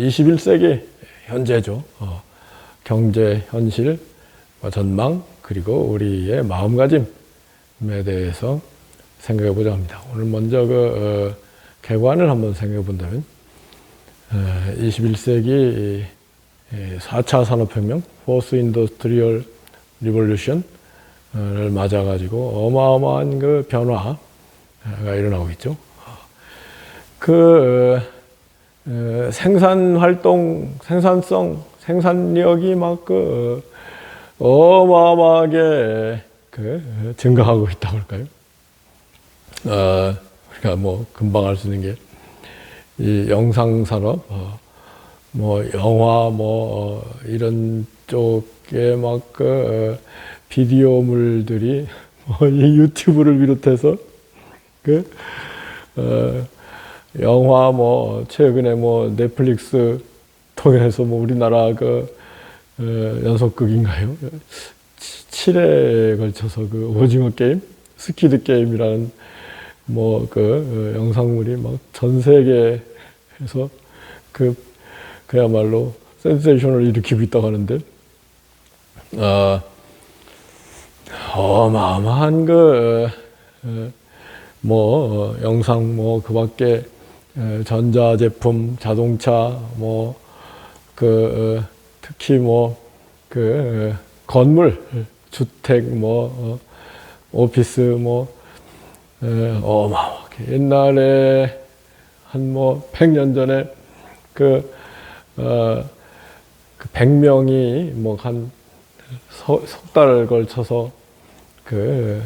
21세기 현재죠. 어, 경제 현실, 뭐 전망 그리고 우리의 마음가짐에 대해서 생각해 보자 합니다. 오늘 먼저 그 어, 개관을 한번 생각해 본다면 어, 21세기 4차 산업혁명, 포스 인더스트리얼 리볼루션을 맞아가지고 어마어마한 그 변화가 일어나고 있죠. 그 어, 생산 활동, 생산성, 생산력이 막 그 어마어마하게 그 증가하고 있다고 할까요? 어, 우리가 뭐 금방 알 수 있는 게 이 영상 산업, 어, 뭐 영화 뭐 어, 이런 쪽에 막그 어, 비디오물들이 뭐 이 유튜브를 비롯해서 그 어, 영화 뭐 최근에 뭐 넷플릭스 통해서 뭐 우리나라 그 어, 연속극인가요? 7회에 걸쳐서 그 오징어 게임, 스키드 게임이라는 뭐 그 영상물이 막 전 세계에서 그 그야말로 센세이션을 일으키고 있다고 하는데 어, 어마어마한 그 어, 뭐 어, 영상 뭐 그밖에 어, 전자 제품, 자동차 뭐 그 특히 뭐 그 건물, 주택 뭐 어, 오피스 뭐 어마어마하게. 옛날에 한 뭐 100년 전에 그 어, 그 100명이 뭐한 석 달을 걸쳐서 그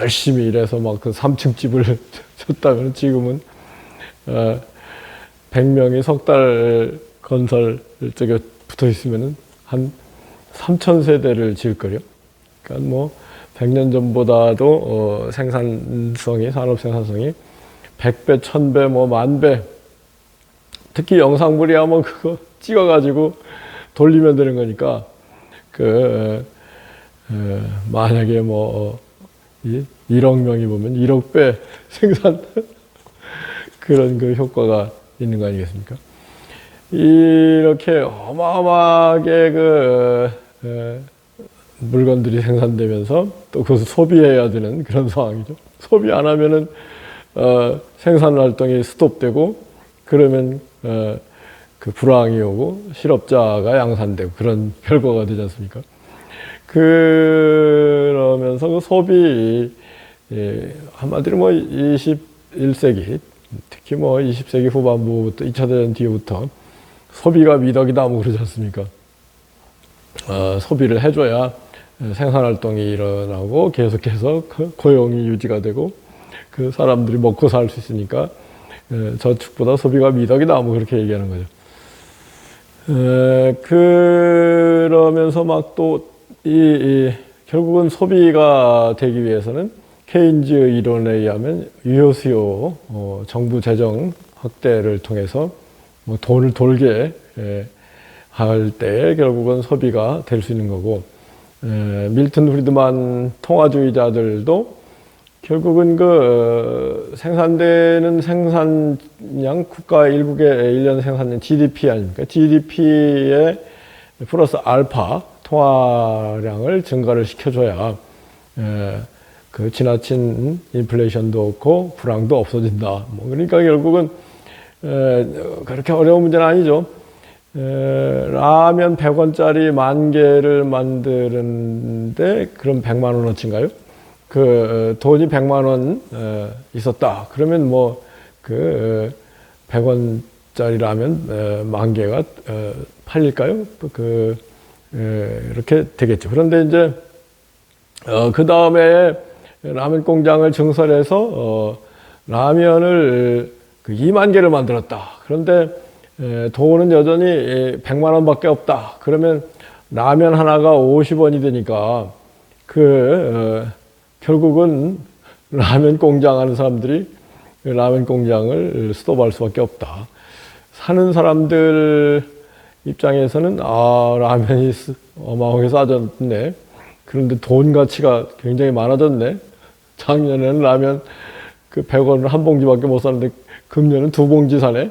열심히 일해서 막 그 3층 집을 줬다면 지금은 어 100명이 석 달 건설 쪽에 붙어 있으면은 한 3천 세대를 지을 거요. 그러니까 뭐 100년 전보다도 어 생산성이 산업 생산성이 100배, 1000배, 뭐 만배 특히 영상물이야 뭐 그거 찍어 가지고 돌리면 되는 거니까 그 어, 만약에 뭐 어, 이 1억 명이 보면 1억 배 생산 그런 그 효과가 있는 거 아니겠습니까? 이렇게 어마어마하게 그 어, 물건들이 생산되면서 또 그것을 소비해야 되는 그런 상황이죠. 소비 안 하면은 어, 생산 활동이 스톱되고 그러면 어, 그 불황이 오고 실업자가 양산되고 그런 결과가 되지 않습니까? 그러면서 그 소비 예, 한마디로 뭐 21세기 특히 뭐 20세기 후반부부터 2차 대전 뒤부터 소비가 미덕이다 뭐 그러지 않습니까? 어, 소비를 해줘야 생산 활동이 일어나고 계속해서 그 고용이 유지가 되고 그 사람들이 먹고 살 수 있으니까 에, 저축보다 소비가 미덕이다 뭐 그렇게 얘기하는 거죠. 에, 그러면서 막 또이 결국은 소비가 되기 위해서는 케인즈 이론에 의하면 유효 수요 어, 정부 재정 확대를 통해서 뭐 돈을 돌게 에, 할 때 결국은 소비가 될 수 있는 거고 에, 밀튼 프리드만 통화주의자들도 결국은 그 어, 생산되는 생산량 국가 일국의 일년 생산량 GDP 아닙니까? GDP에 플러스 알파 통화량을 증가를 시켜줘야 에, 그 지나친 인플레이션도 없고 불황도 없어진다. 뭐 그러니까 결국은 에, 그렇게 어려운 문제는 아니죠. 에, 라면 100원짜리 만 개를 만드는데 그럼 100만 원어치인가요? 그 돈이 100만 원 에, 있었다. 그러면 뭐그 100원짜리 라면 에, 만 개가 에, 팔릴까요? 그 에, 이렇게 되겠죠. 그런데 이제 어, 그 다음에 라면 공장을 증설해서 어, 라면을 그 2만 개를 만들었다. 그런데 에, 돈은 여전히 100만 원밖에 없다. 그러면 라면 하나가 50원이 되니까 그 어, 결국은 라면 공장 하는 사람들이 라면 공장을 스톱할 수밖에 없다. 사는 사람들 입장에서는 아 라면이 어마어마하게 싸졌네. 그런데 돈 가치가 굉장히 많아졌네. 작년에는 라면 그 100원을 한 봉지밖에 못 사는데 금년은 두 봉지 사네.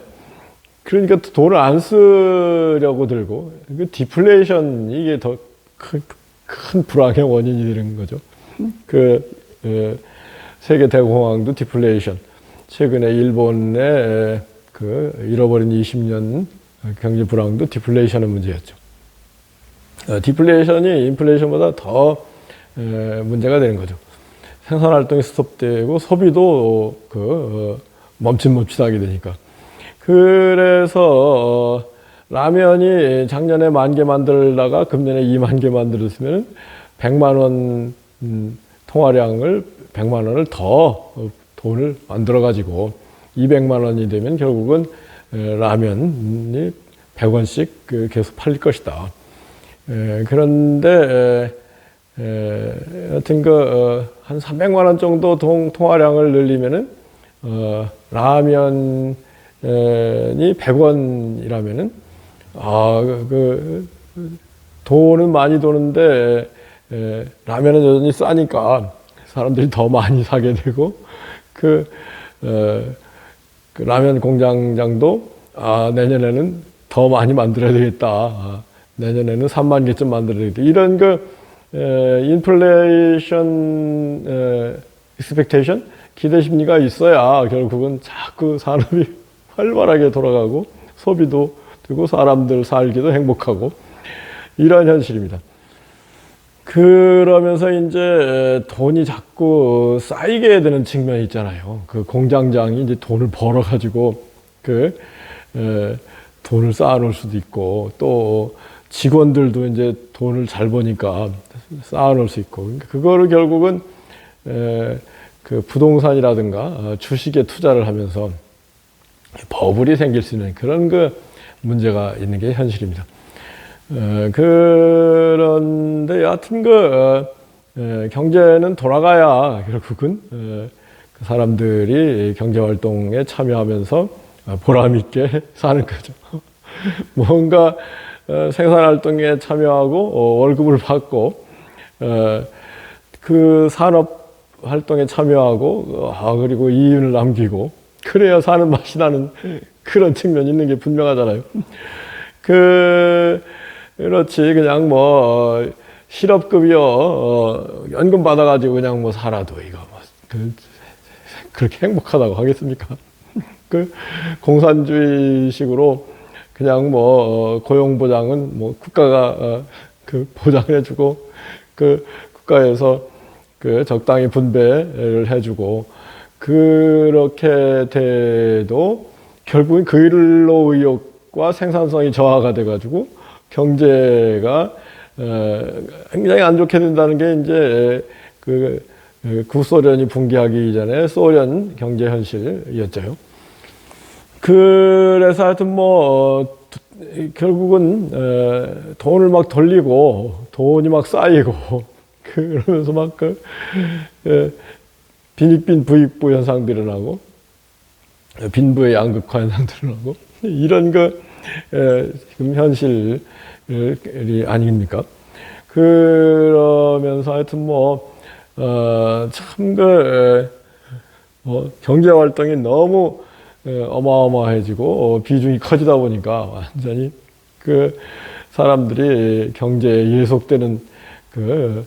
그러니까 또 돈을 안 쓰려고 들고 그 디플레이션 이게 더 큰 큰 불황의 원인이 되는 거죠. 그 에, 세계 대공황도 디플레이션. 최근에 일본의 그 잃어버린 20년 경제 불황도 디플레이션의 문제였죠. 어, 디플레이션이 인플레이션보다 더 에, 문제가 되는 거죠. 생산 활동이 스톱되고 소비도 그 어, 멈칫멈칫하게 되니까. 그래서 어, 라면이 작년에 만 개 만들다가 금년에 2만 개 만들었으면 100만 원 음, 통화량을 100만 원을 더 어, 돈을 만들어 가지고 200만 원이 되면 결국은 에, 라면이 100원씩 그 계속 팔릴 것이다. 에, 그런데 하여튼 그 한 300만 원 정도 동, 통화량을 늘리면은 어, 라면이 100원이라면은 아, 그, 그 돈은 많이 도는데 에, 라면은 여전히 싸니까 사람들이 더 많이 사게 되고 그, 어, 그 라면 공장장도 아, 내년에는 더 많이 만들어야 되겠다. 아, 내년에는 3만 개쯤 만들어야 되겠다. 이런 그 에, 인플레이션 에, 익스펙테이션 기대 심리가 있어야 결국은 자꾸 산업이 활발하게 돌아가고 소비도 되고 사람들 살기도 행복하고 이런 현실입니다. 그러면서 이제 돈이 자꾸 쌓이게 되는 측면이 있잖아요. 그 공장장이 이제 돈을 벌어 가지고 그 에, 돈을 쌓아 놓을 수도 있고 또 직원들도 이제 돈을 잘 버니까 쌓아놓을 수 있고 그러니까 그거를 결국은 에, 그 부동산이라든가 어, 주식에 투자를 하면서 버블이 생길 수 있는 그런 그 문제가 있는 게 현실입니다. 어, 그런데 여하튼 그 어, 에, 경제는 돌아가야 결국은 에, 그 사람들이 경제 활동에 참여하면서 어, 보람 있게 사는 거죠. 뭔가 어, 생산 활동에 참여하고 어, 월급을 받고 어, 그 산업 활동에 참여하고 아 그리고 이윤을 남기고 그래야 사는 맛이 나는 그런 측면이 있는 게 분명하잖아요. 그 그렇지 그냥 뭐 실업급여 어, 연금 받아가지고 그냥 뭐 살아도 이거 뭐 그, 그렇게 행복하다고 하겠습니까? 그 공산주의식으로 그냥 뭐 어, 고용 보장은 뭐 국가가 어, 그 보장해주고 그 국가에서 그 적당히 분배를 해주고 그렇게 돼도 결국은 근로 의욕과 생산성이 저하가 돼가지고 경제가 어, 굉장히 안 좋게 된다는 게 이제 그 구소련이 붕괴하기 전에 소련 경제 현실이었죠. 그래서 하여튼 뭐 어, 결국은 어, 돈을 막 돌리고 돈이 막 쌓이고 그러면서 막그 빈익빈 부익부 현상도 일어나고 빈부의 양극화 현상도 일어나고 이런 그 에, 지금 현실이 아닙니까? 그러면서 하여튼 뭐 어, 참그 뭐 경제 활동이 너무 에, 어마어마해지고 어, 비중이 커지다 보니까 완전히 그 사람들이 경제에 예속되는 그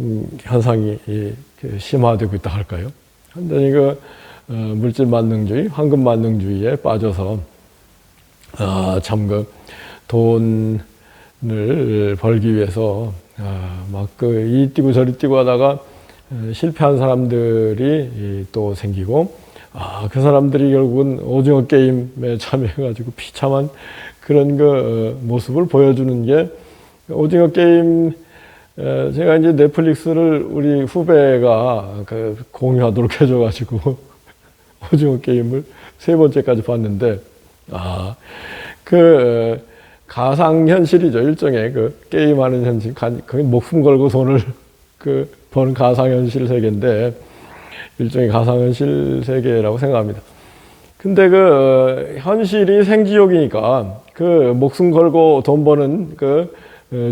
음, 현상이 이, 그 심화되고 있다 할까요? 완전히 그 어, 물질 만능주의, 황금 만능주의에 빠져서 아, 참그 돈을 벌기 위해서 아, 막그 이 뛰고 저리 뛰고 하다가 어, 실패한 사람들이 또 생기고 아, 그 사람들이 결국은 오징어 게임에 참여해가지고 비참한 그런 그 어, 모습을 보여주는 게 오징어 게임 에, 제가 이제 넷플릭스를 우리 후배가 그 공유하도록 해줘가지고 오징어 게임을 세 번째까지 봤는데 아 그 가상 현실이죠. 일종의 그 게임하는 현실. 그 목숨 걸고 돈을 그 버는 가상 현실 세계인데 일종의 가상 현실 세계라고 생각합니다. 근데 그 현실이 생지옥이니까 그 목숨 걸고 돈 버는 그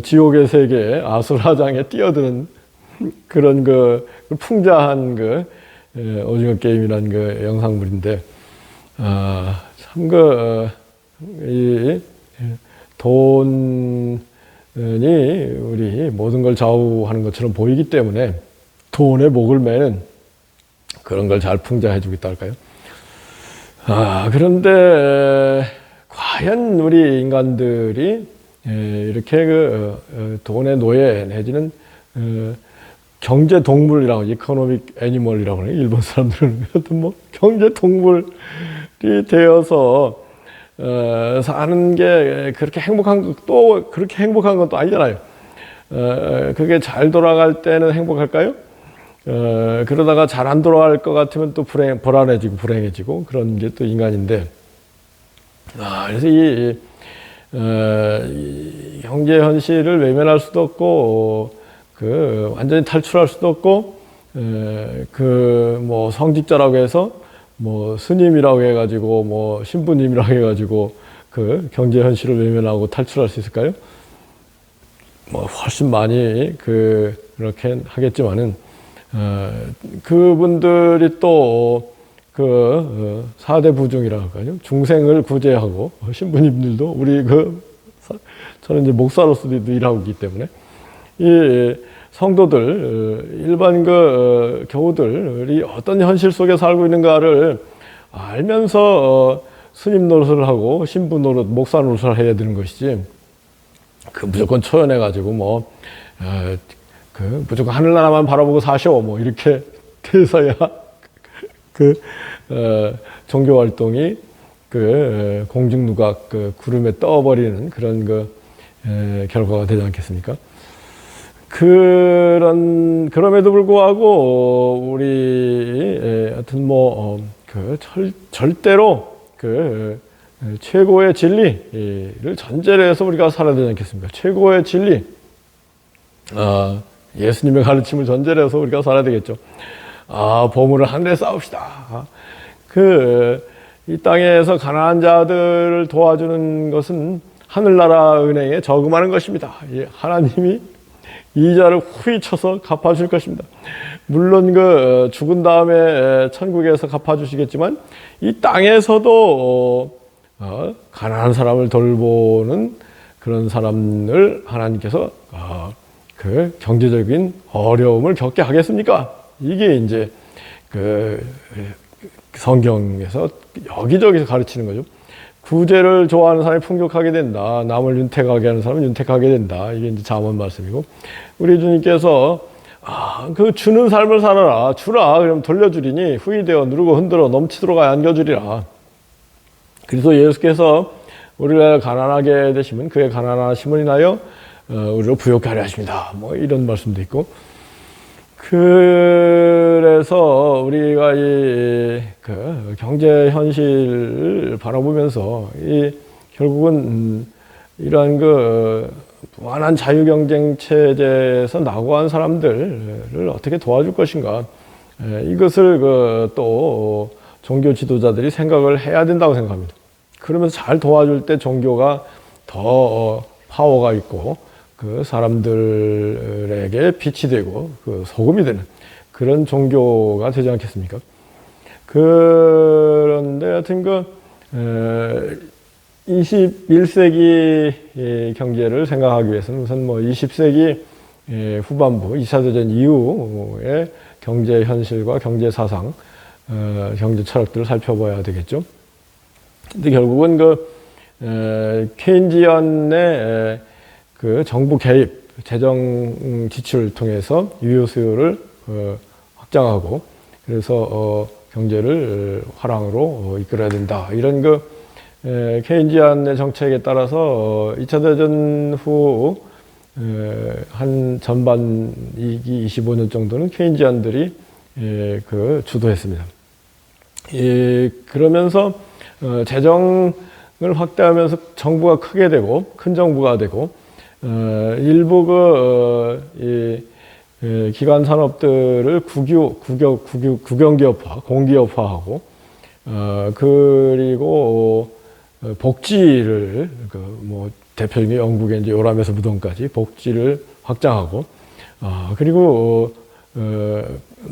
지옥의 세계 아수라장에 뛰어드는 그런 그 풍자한 그 오징어 게임이라는 그 영상물인데 아, 참그 이 돈이 우리 모든 걸 좌우하는 것처럼 보이기 때문에 돈에 목을 매는 그런 걸 잘 풍자해 주겠다 할까요? 아, 그런데 과연 우리 인간들이 예, 이렇게 그 어, 어, 돈의 노예 내지는 어, 경제 동물이라고 이코노믹 애니멀이라고 그래요. 일본 사람들은 하여튼 뭐 경제 동물이 되어서 어, 사는 게 그렇게 행복한 거- 또 그렇게 행복한 건또 아니잖아요. 어, 그게 잘 돌아갈 때는 행복할까요? 어, 그러다가 잘 안 돌아갈 것 같으면 또 불행, 불안해지고 불행해지고 그런 게또 인간인데, 아, 그래서 이, 이, 어, 이 경제 현실을 외면할 수도 없고, 그 완전히 탈출할 수도 없고, 그 뭐 성직자라고 해서 뭐 스님이라고 해가지고 뭐 신부님이라고 해가지고 그 경제 현실을 외면하고 탈출할 수 있을까요? 뭐 훨씬 많이 그 그렇게 하겠지만은 어, 그분들이 또그 어, 사대 부중이라고 할까요? 중생을 구제하고 신부님들도 우리 그 사- 저는 이제 목사로서도 일하고 있기 때문에 이 성도들 어, 일반 그 어, 교우들이 어떤 현실 속에 살고 있는가를 알면서 어, 스님 노릇을 하고 신부 노릇, 목사 노릇을 해야 되는 것이지 그 무조건 초연해 가지고 뭐 어, 그 무조건 하늘나라만 바라보고 사셔 뭐 이렇게 돼서야 그 어, 종교 활동이 그 어, 공중 누각 그 구름에 떠버리는 그런 그 에, 결과가 되지 않겠습니까? 그런 그럼에도 불구하고 우리 에, 하여튼 뭐그 절대로 그 에, 최고의 진리를 전제로 해서 우리가 살아야 되지 않겠습니까? 최고의 진리 아, 예수님의 가르침을 전제로 해서 우리가 살아야 되겠죠. 아, 보물을 하늘에 쌓읍시다. 그, 이 땅에서 가난한 자들을 도와주는 것은 하늘나라 은행에 저금하는 것입니다. 예, 하나님이 이자를 후히 쳐서 갚아줄 것입니다. 물론 그 죽은 다음에 천국에서 갚아주시겠지만 이 땅에서도 어, 가난한 사람을 돌보는 그런 사람을 하나님께서 어, 그 경제적인 어려움을 겪게 하겠습니까? 이게 이제 그 성경에서 여기저기서 가르치는 거죠. 구제를 좋아하는 사람이 풍족하게 된다. 남을 윤택하게 하는 사람은 윤택하게 된다. 이게 이제 잠언 말씀이고 우리 주님께서 아, 그 주는 삶을 살아라. 주라. 그럼 돌려주리니 후이 되어 누르고 흔들어 넘치도록 안겨주리라. 그래서 예수께서 우리가 가난하게 되시면 그의 가난하심을 인하여 어, 우리를 부욕케 하려 하십니다. 뭐 이런 말씀도 있고 그래서 우리가 이 그 경제 현실을 바라보면서 이 결국은 음, 이러한 그 무한한 자유 경쟁 체제에서 낙오한 사람들을 어떻게 도와줄 것인가 에, 이것을 그 또 종교 지도자들이 생각을 해야 된다고 생각합니다. 그러면서 잘 도와줄 때 종교가 더 파워가 있고 그 사람들에게 빛이 되고 그 소금이 되는 그런 종교가 되지 않겠습니까? 그런데 하여튼 그 21세기 경제를 생각하기 위해서는 우선 뭐 20세기 후반부 2차 대전 이후의 경제 현실과 경제 사상, 어, 경제 철학들을 살펴봐야 되겠죠. 근데 결국은 그 케인지언의 그 정부 개입, 재정 지출을 통해서 유효 수요를 어, 확장하고 그래서 어, 경제를 화랑으로 어, 이끌어야 된다. 이런 그 에, 케인지안의 정책에 따라서 어, 2차 대전 후 한 전반 2기 25년 정도는 케인지안들이 에, 그 주도했습니다. 예, 그러면서 어, 재정을 확대하면서 정부가 크게 되고 큰 정부가 되고 어, 일부 그 어, 이, 예, 기관 산업들을 국유, 국유, 국유, 국영기업화, 공기업화하고 어, 그리고 어, 복지를 그 뭐 대표적인 게 영국의 이제 요람에서 무덤까지 복지를 확장하고 어, 그리고 어,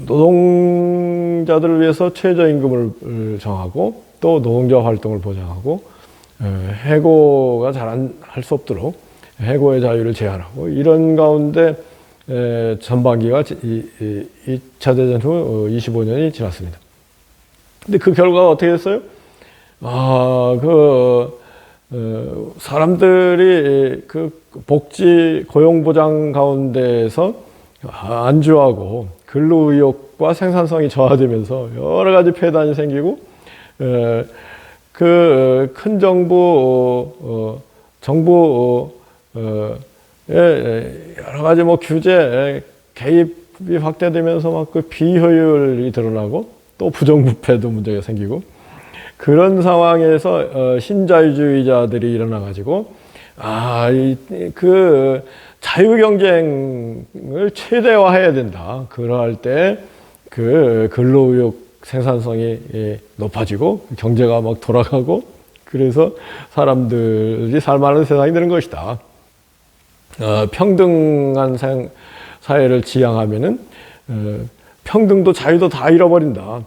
노동자들을 위해서 최저임금을 정하고 또 노동자 활동을 보장하고 어, 해고가 잘할수 없도록 해고의 자유를 제한하고 이런 가운데 에, 전반기가 이, 이, 2차 대전 후 25년이 지났습니다. 근데 그 결과가 어떻게 됐어요? 아, 그, 어, 사람들이 그 복지 고용보장 가운데서 안주하고 근로 의욕과 생산성이 저하되면서 여러 가지 폐단이 생기고, 그 큰 정부, 어, 정부, 어, 예, 여러 가지 뭐 규제, 개입이 확대되면서 막 그 비효율이 드러나고 또 부정부패도 문제가 생기고 그런 상황에서 어, 신자유주의자들이 일어나 가지고 아그 자유 경쟁을 최대화해야 된다. 그럴 때그 근로의욕 생산성이 예, 높아지고 경제가 막 돌아가고 그래서 사람들이 살만한 세상이 되는 것이다. 어, 평등한 생, 사회를 지향하면은 어, 평등도 자유도 다 잃어버린다.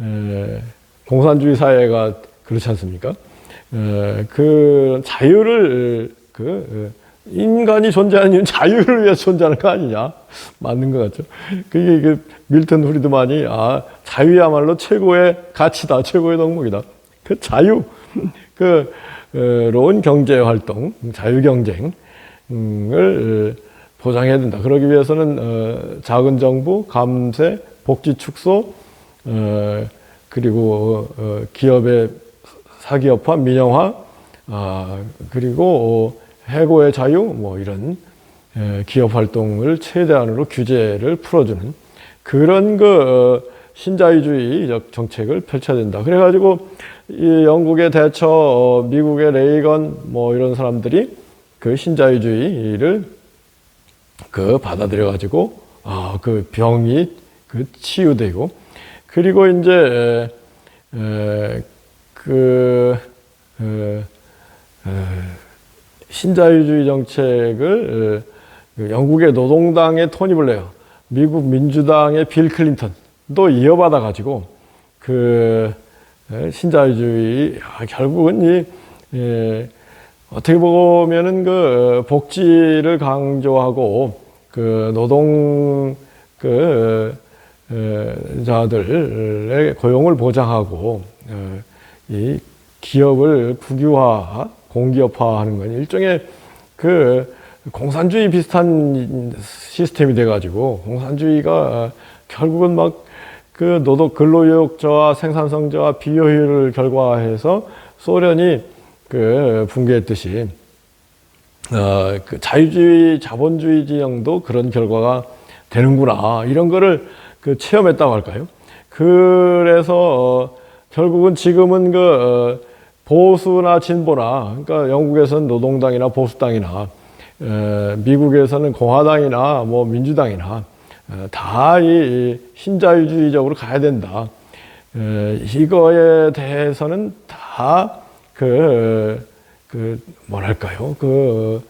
에, 공산주의 사회가 그렇지 않습니까? 에, 그 자유를 그 인간이 존재하는 이유는 자유를 위해서 존재하는 거 아니냐? 맞는 것 같죠. 그게 그 밀턴 프리드만이 아 자유야말로 최고의 가치다, 최고의 덕목이다. 그 자유, 그 어, 로운 경제 활동, 자유 경쟁. 을 보장해야 된다. 그러기 위해서는 어, 작은 정부, 감세, 복지 축소, 어, 그리고 어, 기업의 사기업화, 민영화, 아, 그리고 해고의 자유, 뭐 이런 기업 활동을 최대한으로 규제를 풀어주는 그런 그 신자유주의 정책을 펼쳐야 된다. 그래가지고 이 영국의 대처, 미국의 레이건 뭐 이런 사람들이 그 신자유주의를 그 받아들여 가지고 아 그 병이 그 치유되고 그리고 이제 에, 그 에, 에, 신자유주의 정책을 그 영국의 노동당의 토니 블레어, 미국 민주당의 빌 클린턴도 이어받아 가지고 그 신자유주의 아, 결국은 이 예, 어떻게 보면은 그 복지를 강조하고 그 노동 그 자들의 고용을 보장하고 어, 이 기업을 국유화, 공기업화하는 건 일종의 그 공산주의 비슷한 시스템이 돼가지고 공산주의가 결국은 막 그 노동 근로의욕 저하, 생산성 저하, 비효율을 결과해서 소련이 그 붕괴했듯이 어, 그 자유주의, 자본주의 진영도 그런 결과가 되는구나 이런 거를 그 체험했다고 할까요? 그래서 어, 결국은 지금은 그 어, 보수나 진보나 그러니까 영국에서는 노동당이나 보수당이나 에, 미국에서는 공화당이나 뭐 민주당이나 다 이 신자유주의적으로 가야 된다. 에, 이거에 대해서는 다 그, 그, 뭐랄까요. 그,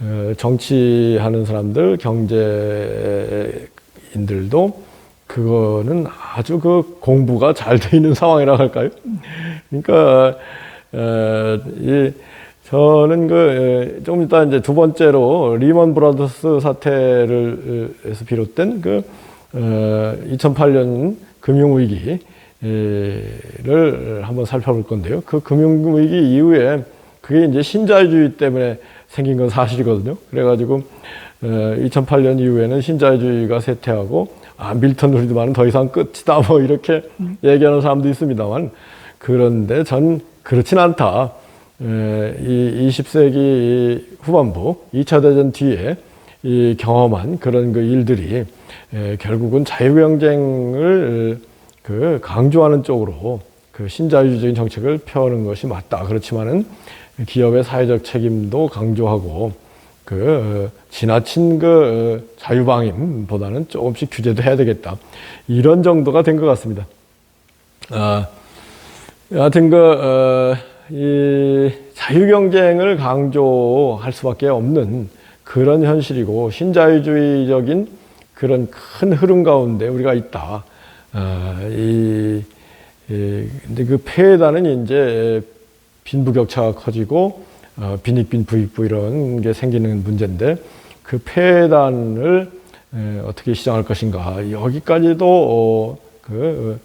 어, 정치하는 사람들, 경제인들도 그거는 아주 그 공부가 잘 돼 있는 상황이라고 할까요? 그러니까, 어, 이, 저는 그, 좀 이따 이제 두 번째로 리먼 브라더스 사태를 에서 비롯된 그, 어, 2008년 금융 위기, 를 한번 살펴볼 건데요. 그 금융위기 이후에 그게 이제 신자유주의 때문에 생긴 건 사실이거든요. 그래가지고 2008년 어, 이후에는 신자유주의가 쇠퇴하고 아 밀턴 프리드만은 더 이상 끝이다 뭐 이렇게 음. 얘기하는 사람도 있습니다만 그런데 전 그렇진 않다. 이 20세기 후반부 2차 대전 뒤에 이 경험한 그런 그 일들이 결국은 자유경쟁을 그 강조하는 쪽으로 그 신자유주의적인 정책을 펴는 것이 맞다. 그렇지만은 기업의 사회적 책임도 강조하고 그 지나친 그 자유방임보다는 조금씩 규제도 해야 되겠다. 이런 정도가 된 것 같습니다. 아, 여하튼 그, 어, 이 자유경쟁을 강조할 수밖에 없는 그런 현실이고 신자유주의적인 그런 큰 흐름 가운데 우리가 있다. 아, 이, 이, 근데 그 폐해단은 이제 빈부격차가 커지고 어, 빈익빈 부익부 이런 게 생기는 문제인데 그 폐단을 에, 어떻게 시정할 것인가. 여기까지도 어, 그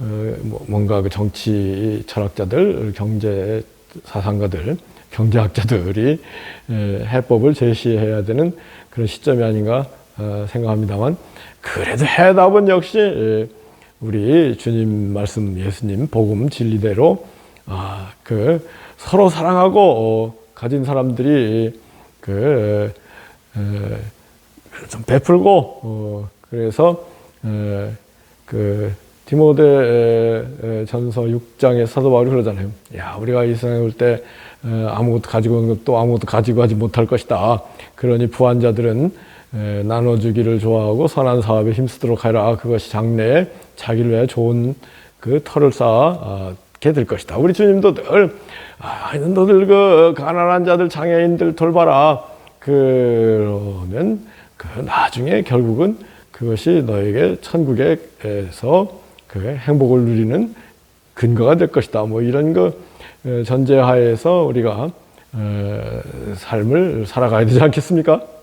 어, 뭐, 뭔가 그 정치 철학자들, 경제 사상가들, 경제학자들이 에, 해법을 제시해야 되는 그런 시점이 아닌가 어, 생각합니다만 그래도 해답은 역시 에, 우리 주님 말씀 예수님 복음 진리대로 아, 그 서로 사랑하고 어, 가진 사람들이 그 에, 좀 베풀고 어, 그래서 에, 그 디모데 전서 6장에 사도 바울이 그러잖아요. 야 우리가 이 세상에 올 때 아무것도 가지고 오는 것도 아무것도 가지고 하지 못할 것이다. 그러니 부한 자들은 에, 나눠주기를 좋아하고 선한 사업에 힘쓰도록 하라. 그것이 장래에 자기를 위해 좋은 그 터를 쌓게 될 것이다. 우리 주님도 늘 아, 너들 그 가난한 자들 장애인들 돌봐라. 그러면 그 나중에 결국은 그것이 너에게 천국에서 그 행복을 누리는 근거가 될 것이다. 뭐 이런 거 에, 전제하에서 우리가 에, 삶을 살아가야 되지 않겠습니까?